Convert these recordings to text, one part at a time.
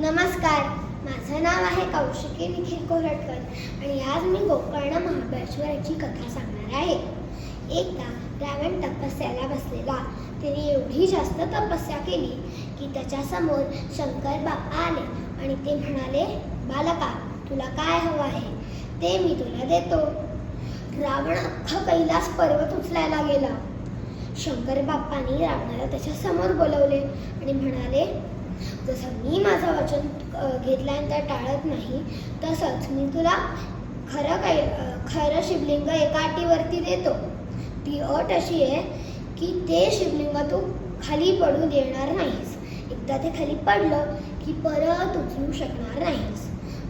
नमस्कार. माझं नाव आहे कौशिकी निखिल कोरटकर आणि आज मी गोकर्ण महाबळेश्वराची कथा सांगणार आहे. एकदा रावण तपस्याला बसलेला. त्याने एवढी जास्त तपस्या केली की त्याच्यासमोर शंकर बाप्पा आले आणि ते म्हणाले बालका तुला काय हवं आहे? ते मी तुला देतो. रावण अख्खा कैलास पर्वत उचलायला गेला. शंकर बाप्पांनी रावणाला त्याच्यासमोर बोलवले आणि म्हणाले जसं मी माझं वचन अ, घेतल्यानंतर टाळत नाही तसंच मी तुला खरं काही खरं शिवलिंग एका अटीवरती देतो. ती अट अशी आहे की ते शिवलिंग तू खाली पडू देणार नाहीस. एकदा ते खाली पडलं की परत उचलू शकणार नाहीस.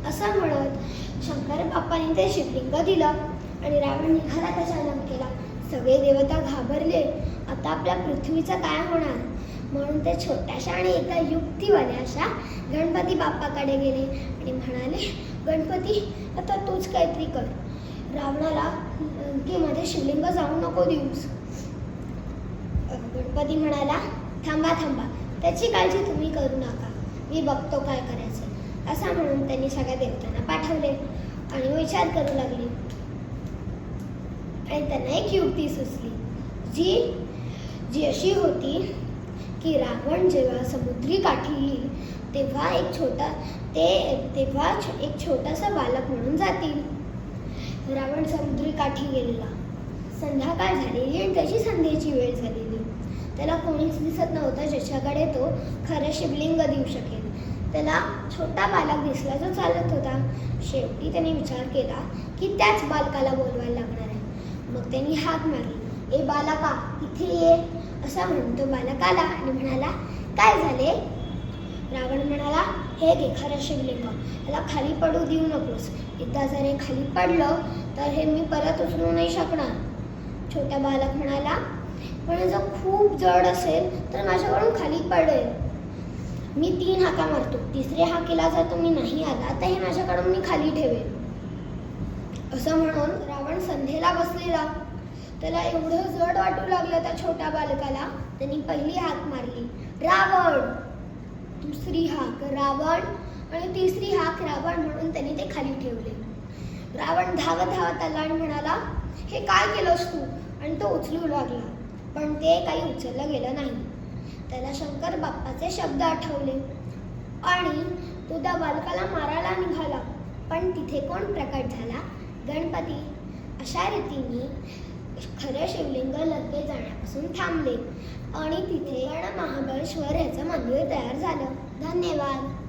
असं म्हणत शंकर बाप्पाने ते शिवलिंग दिलं आणि रावण निघाला त्याच्या लंकेला सगळे देवता घाबरले. आता आपल्या पृथ्वीचं काय होणार? म्हणून ते छोट्याशा आणि एका युक्तीवाल्या अशा गणपती बाप्पाकडे गेले आणि म्हणाले गणपती आता तूच काहीतरी कर. रावणाला मध्ये शिवलिंग जाऊ नको देऊस. गणपती म्हणाला थांबा थांबा. त्याची काळजी तुम्ही करू नका. मी बघतो काय करायचं. असं म्हणून त्यांनी सगळ्या देवतांना पाठवले आणि विचार करू लागले. आणि त्यांना एक युक्ती सुचली. जी जी अशी होती की रावण जेव्हा समुद्री काठी येईल तेव्हा एक छोटा ते तेव्हा एक छोटासा बालक म्हणून जातील. रावण समुद्री काठी गेलेला. संध्याकाळ झालेली आणि त्याची संध्येची वेळ झालेली. त्याला कोणीच दिसत नव्हतं ज्याच्याकडे तो खरं शिवलिंग देऊ शकेल. त्याला छोटा बालक दिसला जो चालत होता. शेवटी त्याने विचार केला की त्याच बालकाला बोलवायला लागणार आहे. मग त्यांनी हाक मारली. ए बालका इथे ये. असा म्हणून तो बालक आला आणि म्हणाला काय झाले? रावण म्हणाला हे घे खरं शिवलिंग याला खाली पडू देऊ नकोस. एकदा जर हे खाली पडलं तर हे मी परत उचलू नाही शकणार. छोटा बालक म्हणाला पण जर खूप जड असेल तर माझ्याकडून खाली पडेल. मी तीन हाका मारतो. तिसऱ्या हाकेला जर तुम्ही नाही आला तर हे माझ्याकडून मी खाली ठेवेल असं म्हणून रावण संध्येला बसलेला. त्याला एवढं जड वाटू लागलं त्या छोट्या बालकाला त्यांनी पहिली हाक मारली. रावण! दुसरी हाक रावण! आणि तिसरी हाक रावण म्हणून त्यांनी ते खाली ठेवले. रावण धावत धावत आला आणि म्हणाला हे काय केलंस तू? आणि तो उचलू लागला. पण ते काही उचललं गेलं नाही. त्याला शंकर बाप्पाचे शब्द आठवले. आणि तो त्या बालकाला मारायला निघाला. पण तिथे कोण प्रकट झाला? गणपती. अशा रीतीने खऱ्या शिवलिंग लंकेत जाण्यापासून थांबले आणि तिथे महाबळेश्वर याचं मंदिर तयार झालं. धन्यवाद.